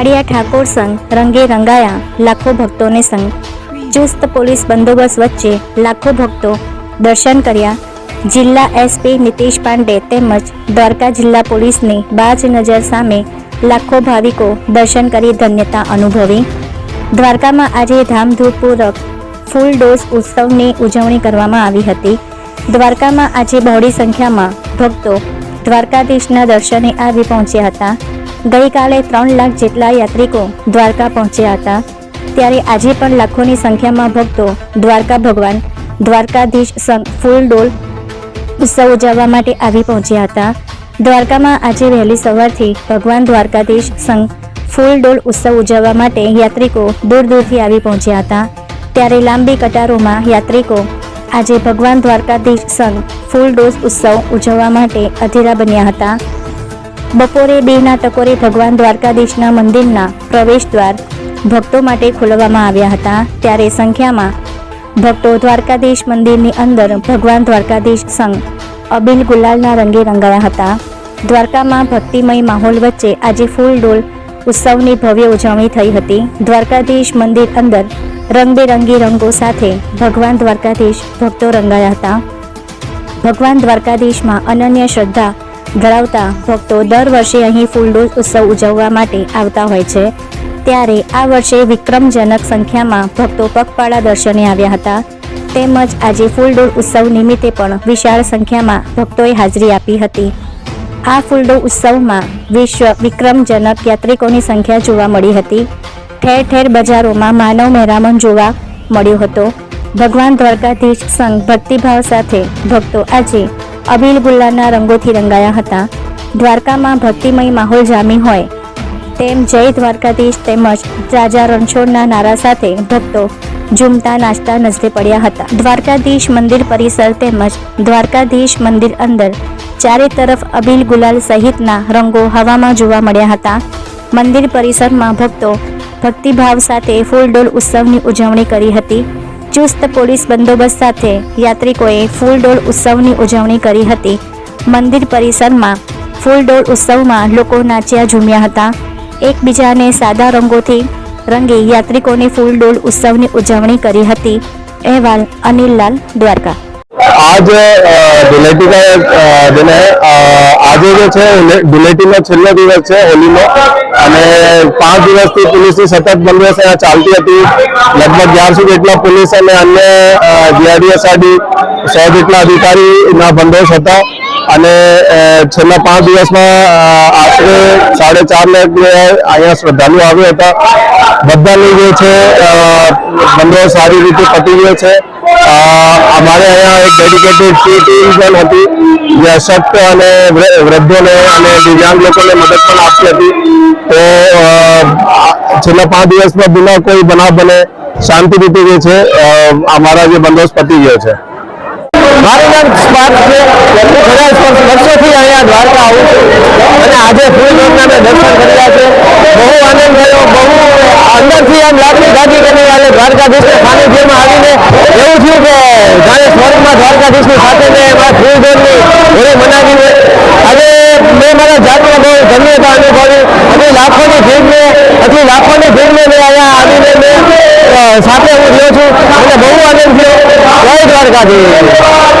પાડિયા ઠાકોર સંઘ રંગે રંગાયા લાખો ભક્તોને સંગ ચુસ્ત પોલીસ બંદોબસ્ત વચ્ચે લાખો ભક્તો દર્શન કર્યા. જિલ્લા એસપી નીતિશ પાંડે તેમજ દ્વારકા જિલ્લા પોલીસની બાજ નજર સામે લાખો ભાવિકો દર્શન કરી ધન્યતા અનુભવી. દ્વારકામાં આજે ધામધૂમપૂર્વક ફૂલ ડોઝ ઉત્સવની ઉજવણી કરવામાં આવી હતી. દ્વારકામાં આજે બહોળી સંખ્યામાં ભક્તો દ્વારકાધીશના દર્શને આવી પહોંચ્યા હતા. ગઈકાલે ત્રણ લાખ જેટલા યાત્રિકો દ્વારકા પહોંચ્યા હતા. ત્યારે આજે પણ લાખોની સંખ્યામાં ભક્તો દ્વારકા ભગવાન, દ્વારકાધીશ સંઘ ફૂલ ડોલ ઉત્સવ ઉજવવા માટે આવી પહોંચ્યા હતા. દ્વારકામાં આજે વહેલી સવારથી ભગવાન દ્વારકાધીશ સંઘ ફૂલ ડોલ ઉત્સવ ઉજવવા માટે યાત્રિકો દૂર દૂરથી આવી પહોંચ્યા હતા. ત્યારે લાંબી કટારોમાં યાત્રિકો આજે ભગવાન દ્વારકાધીશ સંઘ ફૂલ ડોઝ ઉત્સવ ઉજવવા માટે અધીરા બન્યા હતા. બપોરે બેના ટકોરે ભગવાન દ્વારકાધીશના મંદિરના પ્રવેશ દ્વાર ભક્તો માટે ખોલવામાં આવ્યા હતા, ત્યારે સંખ્યામાં ભક્તો દ્વારકાધીશ મંદિરની અંદર ભગવાન દ્વારકાધીશ સંઘ, અબિલ ગુલાલના રંગે રંગાયા હતા. દ્વારકામાં ભક્તિમય માહોલ વચ્ચે આજે ફૂલ ડોલ ઉત્સવની ભવ્ય ઉજવણી થઈ હતી. દ્વારકાધીશ મંદિર અંદર રંગબેરંગી રંગો સાથે ભગવાન દ્વારકાધીશ ભક્તો રંગાયા હતા. ભગવાન દ્વારકાધીશમાં અનન્ય શ્રદ્ધા ધરાવતા ભક્તો દર વર્ષે અહીં ફૂલડોઝ ઉત્સવ ઉજવવા માટે આવતા હોય છે. ત્યારે આ વર્ષે વિક્રમજનક સંખ્યામાં ભક્તો પગપાળા દર્શને આવ્યા હતા. તેમજ આજે ફૂલડોળ ઉત્સવ નિમિત્તે પણ વિશાળ સંખ્યામાં ભક્તોએ હાજરી આપી હતી. આ ફૂલડોળ ઉત્સવમાં વિશ્વ વિક્રમજનક યાત્રિકોની સંખ્યા જોવા મળી હતી. ઠેર ઠેર બજારોમાં માનવ મહેરામણ જોવા મળ્યો હતો. ભગવાન દ્વારકાધીશ સંઘ ભક્તિભાવ સાથે ભક્તો આજે અબીલ ગુલ્લાના રંગોથી રંગાયા હતા. દ્વારકામાં ભક્તિમય માહોલ જામી હોય તેમ જય દ્વારકાધીશ તેમજ રાજા રણછોડના નારા સાથે ભક્તો ઝૂમતા નાચતા નજરે પડ્યા હતા. દ્વારકાધીશ મંદિર પરિસર તેમજ દ્વારકાધીશ મંદિર અંદર ચારે તરફ અબીલ ગુલાલ સહિતના રંગો હવામાં જોવા મળ્યા હતા. મંદિર પરિસરમાં ભક્તો ભક્તિભાવ સાથે ફૂલડોલ ઉત્સવની ઉજવણી કરી હતી. ચુસ્ત પોલીસ બંદોબસ્ત સાથે યાત્રિકોએ ફૂલડોલ ઉત્સવની ઉજવણી કરી હતી. મંદિર પરિસરમાં ફૂલડોલ ઉત્સવમાં લોકો નાચ્યા ઝૂમ્યા હતા. એકબીજાને સાદા રંગોથી રંગી યાત્રિકોને ફૂલડોલ ઉત્સવની ઉજવણી કરી હતી. અહેવાલ અનિલલાલ દ્વારકા. आज ધૂલેટી જેને આજે જે છે ધૂલેટીનો છેલ્લો દિવસ છે, હોલીનો. અને પાંચ દિવસથી પોલીસની સતત બંદોબસ્ત અહીંયા ચાલતી હતી. લગભગ અગિયારસો જેટલા પોલીસ અને અન્ય જીઆરડીએસઆરડી સો જેટલા અધિકારીના બંદોબસ્ત હતા. અને છેલ્લા પાંચ દિવસમાં આશરે સાડા ચાર લાખ અહીંયા શ્રદ્ધાળુઓ આવ્યા હતા. બધાની જે છે બંદોબસ્ત સારી રીતે પતી ગયો છે. અમારે અહીંયા એક ડેડિકેટેડ હતી જે અશક્ત અને વૃદ્ધોને અને દિવ્યાંગ લોકોને મદદ પણ આપતી હતી. તો છેલ્લા પાંચ દિવસમાં બિના કોઈ બનાવ બને, શાંતિ રીતે જે છે અમારા જે બંદોબસ્ત પતી ગયો છે. મારું નામ અહીંયા આવું અને આજે ફૂલ દર્શન કર્યા છે. બહુ આનંદ થયો, બહુ અંદરથી એમ લાગણી જાગી દ્વારકાધીશના સાનિધ્યમાં આવીને એવું થયું કે જાણે સ્વર્ગમાં દ્વારકાધીશની સાથે મેં એમાં ફૂલ રોડની હોળી મનાવી હવે મેં મારા જાતમાં બહુ ધન્યતા અનુભવી. અને લાખોની ભીડને હજી લાખોની ભીડને મેં અહીંયા આવીને મેં સાથે હું રહ્યો છું. અને બહુ આનંદ થયો. જય દ્વારકાધીશ.